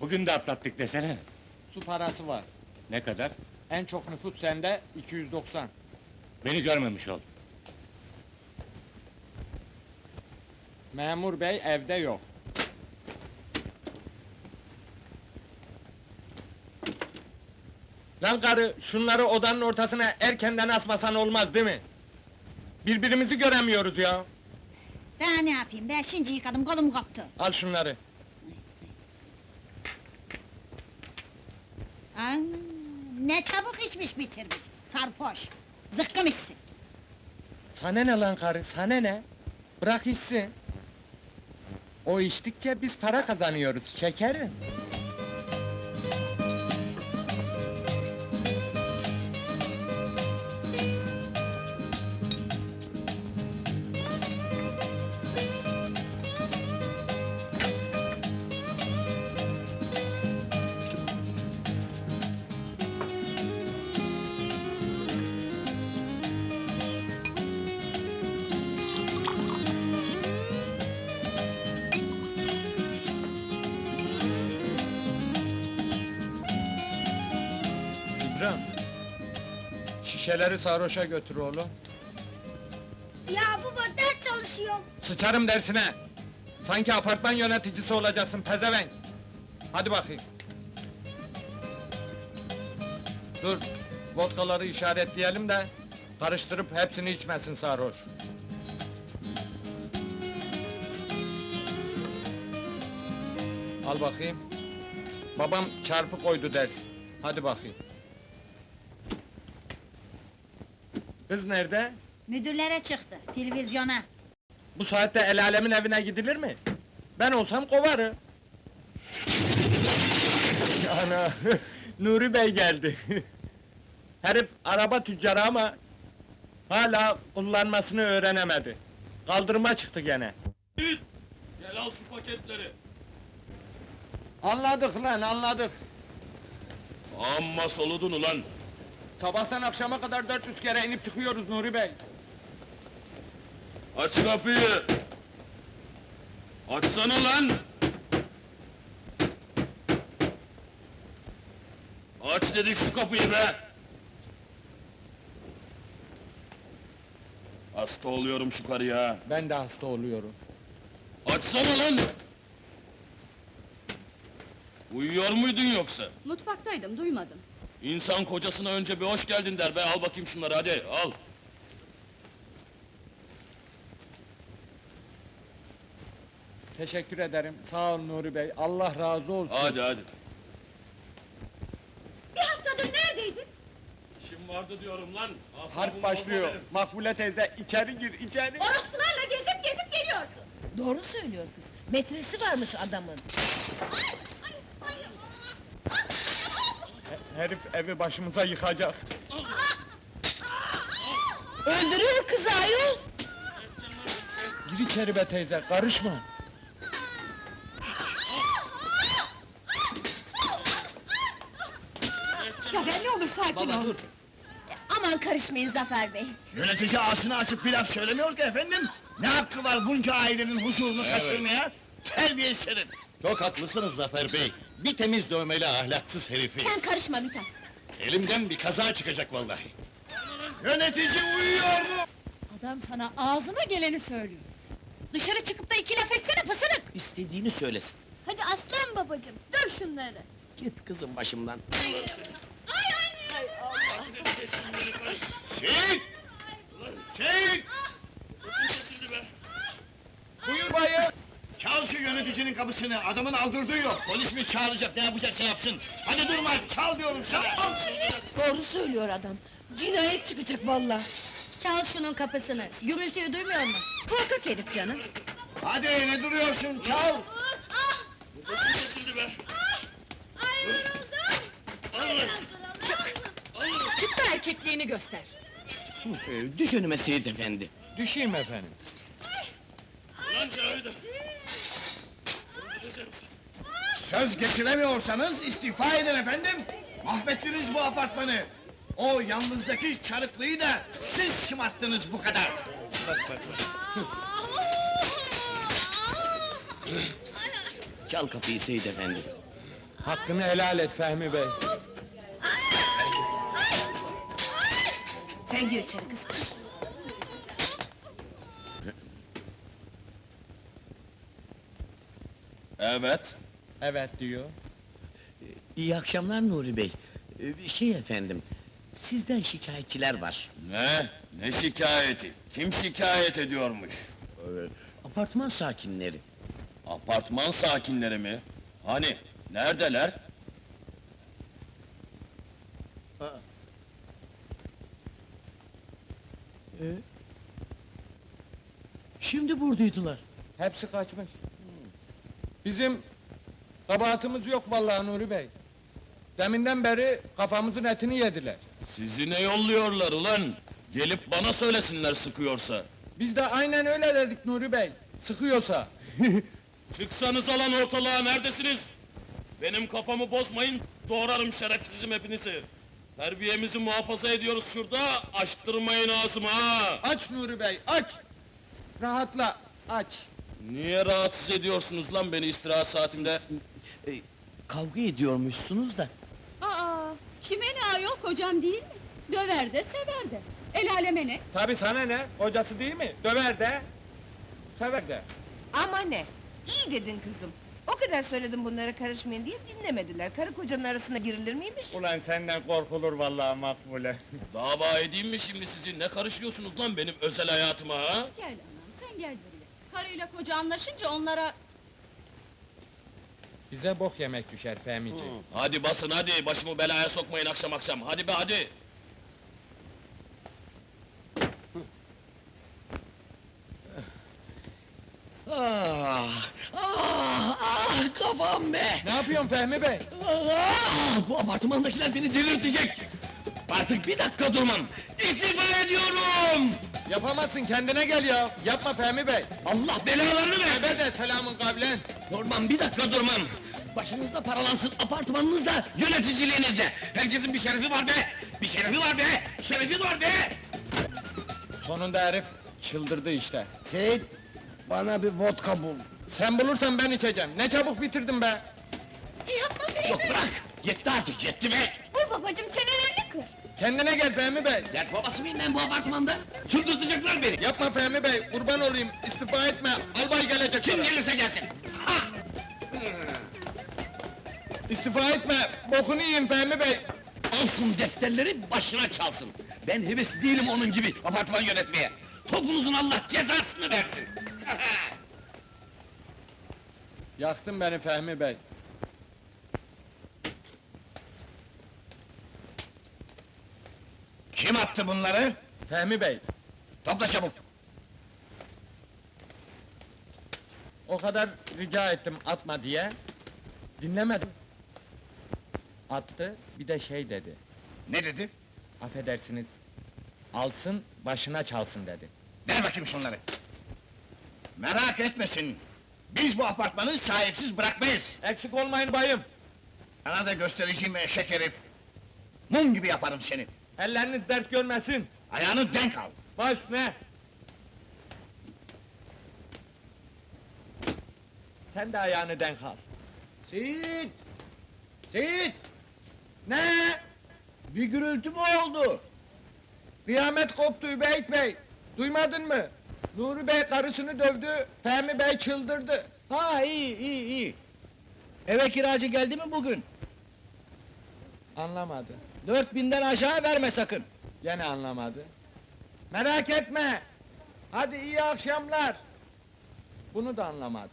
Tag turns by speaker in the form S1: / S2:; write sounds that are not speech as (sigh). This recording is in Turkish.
S1: Bugün de atlattık desene.
S2: Su parası var.
S1: Ne kadar?
S2: En çok nüfus sende 290.
S1: Beni görmemiş ol.
S2: Memur bey evde yok. Lan karı, şunları odanın ortasına erkenden asmasan olmaz değil mi? Birbirimizi göremiyoruz ya.
S3: Daha ne yapayım ben şimdi yıkadım kolum koptu.
S2: Al şunları.
S3: Ne çabuk içmiş bitirmiş. Sarhoş. Zıkkım içsin.
S2: Sana ne lan karı, sana ne? Bırak içsin. O içtikçe biz para kazanıyoruz, şekerim. Şişeleri sarhoşa götür oğlum.
S3: Ya baba ders çalışıyorum.
S2: Sıçarım dersine! Sanki apartman yöneticisi olacaksın pezevenk! Hadi bakayım. Dur, vodkaları işaretleyelim de... ...karıştırıp hepsini içmesin sarhoş. Al bakayım. Babam çarpı koydu ders. Hadi bakayım. Kız nerede?
S3: Müdürlere çıktı, televizyona.
S2: Bu saatte el alemin evine gidilir mi? Ben olsam kovarım. Ana, Nuri Bey geldi. Herif araba tüccarı ama... ...hala kullanmasını öğrenemedi. Kaldırıma çıktı gene.
S4: Gel al şu paketleri.
S2: Anladık lan, anladık.
S4: Amma soludun ulan.
S2: Sabahtan akşama kadar 400 kere inip çıkıyoruz Nuri Bey.
S4: Aç kapıyı. Açsana lan. Aç dedik şu kapıyı be. Hasta oluyorum şu karıya.
S2: Ben de hasta oluyorum.
S4: Açsana lan. Uyuyor muydun yoksa?
S5: Mutfaktaydım, duymadım.
S4: İnsan kocasına önce bir hoş geldin der be. Al bakayım şunları hadi al.
S2: Teşekkür ederim, sağ ol Nuri Bey, Allah razı olsun.
S4: Hadi hadi.
S5: Bir haftadır neredeydin?
S4: İşim vardı diyorum lan. Asabımı
S2: Harp
S4: bozma
S2: başlıyor.
S4: benim.
S2: Makbule teyze, içeri gir, içeri!
S5: Orospularla gezip gezip geliyorsun.
S6: Doğru söylüyor kız. Metresi varmış adamın.
S2: He- Herif evi başımıza yıkacak.
S6: Öldürüyor kızı ayol.
S2: Gir içeri be teyze, karışma!
S6: Zafer ne olur sakin ol.
S5: Aman karışmayın Zafer Bey.
S7: Yönetici ağzını açıp bir laf söylemiyor ki efendim. Ne hakkı var bunca ailenin huzurunu kaçırmaya? Terbiyesiz herif!
S8: Çok haklısınız Zafer Bey. Bir temiz dövmeli ahlaksız herifi.
S5: Sen karışma Mithat.
S8: Elimden bir kaza çıkacak vallahi.
S7: Yönetici uyuyor mu?
S5: Adam sana ağzına geleni söylüyor. Dışarı çıkıp da iki laf etsene pısırık!
S9: İstediğini söylesin.
S5: Hadi aslan babacığım, döv şunları!
S9: Git kızım başımdan.
S7: Seyit! Seyit!
S2: Buyur bayım!
S7: Çal şu yöneticinin kapısını, adamın aldırdığı yok. Polis mi çağıracak, ne yapacaksa yapsın. Hadi durma, çal diyorum sana!
S6: Doğru söylüyor adam. Cinayet çıkacak vallahi.
S5: Çal şunun kapısını, gürültüyü duymuyor mu?
S6: Korkak herif canım.
S7: Hadi ne duruyorsun, çal!
S5: Çık da erkekliğini göster!
S9: Ee, düş önüme Seyit efendi.
S2: Düşeyim efendim.
S4: Lan Cavide.
S7: Söz getiremiyorsanız istifa edin efendim! Mahvettiniz bu apartmanı! O yalnızdaki çarıklıyı da siz şımarttınız bu kadar! (laughs)
S9: Çal kapıyı Seyit efendi.
S2: Hakkını helal et Fehmi Bey.
S6: Sen gir içeri kız.
S4: Evet.
S2: Evet diyor.
S9: İyi akşamlar Nuri Bey. Ee, Şey efendim, sizden şikayetçiler var.
S4: Ne? Ne şikayeti? Kim şikayet ediyormuş?
S9: Ee, Apartman sakinleri.
S4: Apartman sakinleri mi? Hani? Neredeler?
S9: Ee, Şimdi buradaydılar.
S2: Hepsi kaçmış. Bizim kabahatimiz yok vallahi Nuri Bey. Deminden beri kafamızın etini yediler.
S4: Sizi ne yolluyorlar ulan? Gelip bana söylesinler sıkıyorsa.
S2: Biz de aynen öyle dedik Nuri Bey. Sıkıyorsa. (laughs)
S4: Çıksanız alan ortalığa neredesiniz? Benim kafamı bozmayın, doğrarım şerefsizim hepinizi. Terbiyemizi muhafaza ediyoruz şurada, açtırmayın ağzımı ha!
S2: Aç Nuri Bey, aç! Rahatla, aç!
S4: Niye rahatsız ediyorsunuz lan beni istirahat saatimde?
S9: Ee, Kavga ediyormuşsunuz da.
S5: Aa, kime ne ayol kocam değil mi? Döver de sever de. El aleme ne?
S2: Tabi sana ne? Kocası değil mi? Döver de, sever de.
S6: Ama ne? İyi dedin kızım. O kadar söyledim bunlara karışmayın diye dinlemediler. Karı kocanın arasına girilir miymiş?
S2: Ulan senden korkulur vallahi Makbule. (laughs)
S4: Dava edeyim mi şimdi sizi? Ne karışıyorsunuz lan benim özel hayatıma ha?
S5: Gel anam, sen gel buraya. Karıyla koca anlaşınca onlara...
S2: Bize bok yemek düşer Fehmici.
S4: Hadi basın hadi, başımı belaya sokmayın akşam akşam, hadi be hadi!
S9: Ah, ah, ah, kafam be!
S2: Ne yapıyorsun Fehmi Bey?
S9: Ah, bu apartmandakiler beni delirtecek! Artık bir dakika durmam! İstifa ediyorum!
S2: Yapamazsın, kendine gel ya! Yapma Fehmi Bey!
S9: Allah belalarını versin!
S2: Ebe de selamın kavlen!
S9: Durmam, bir dakika durmam! Başınızda paralansın, apartmanınızda, yöneticiliğinizde! Herkesin bir şerefi var be! Bir şerefi var be! Şerefi var be!
S2: Sonunda herif çıldırdı işte.
S7: Seyit, bana bir vodka bul.
S2: Sen bulursan ben içeceğim. Ne çabuk bitirdin be!
S5: Yapma Fehmi!
S9: Yok bırak! Yetti artık, yetti be!
S2: Kendine gel Fehmi Bey!
S9: Dert babası mıyım ben bu apartmanda? Çıldırtacaklar beni!
S2: Yapma Fehmi Bey, kurban olayım, istifa etme, albay gelecek
S9: Kim
S2: sana.
S9: gelirse gelsin! Ha!
S2: İstifa etme, bokunu yiyin Fehmi Bey!
S9: Alsın defterleri başına çalsın! Ben heves değilim onun gibi apartman yönetmeye! Topunuzun Allah cezasını versin! (laughs)
S2: Yaktın beni Fehmi Bey.
S7: Kim attı bunları?
S2: Fehmi Bey,
S7: Topla çabuk.
S2: o kadar rica ettim atma diye. Dinlemedim. Attı, bir de şey dedi.
S7: Ne dedi?
S2: Affedersiniz, alsın, başına çalsın dedi.
S7: Ver bakayım şunları. Merak etmesin. Biz bu apartmanı sahipsiz bırakmayız.
S2: Eksik olmayın bayım.
S7: Sana da göstereceğim eşek herif. Mum gibi yaparım seni.
S2: Elleriniz dert görmesin.
S7: Ayağını denk al.
S2: Baş ne? Sen de ayağını denk al.
S7: Seyit! Seyit!
S2: Ne?
S7: Bir gürültü mü oldu?
S2: Kıyamet koptu Übeyt Bey. Duymadın mı? Nuri Bey karısını dövdü, Fehmi Bey çıldırdı.
S7: Ha iyi iyi iyi. Eve kiracı geldi mi bugün?
S2: Anlamadı.
S7: Dört binden aşağı verme sakın.
S2: Gene anlamadı. Merak etme. Hadi iyi akşamlar. Bunu da anlamadı.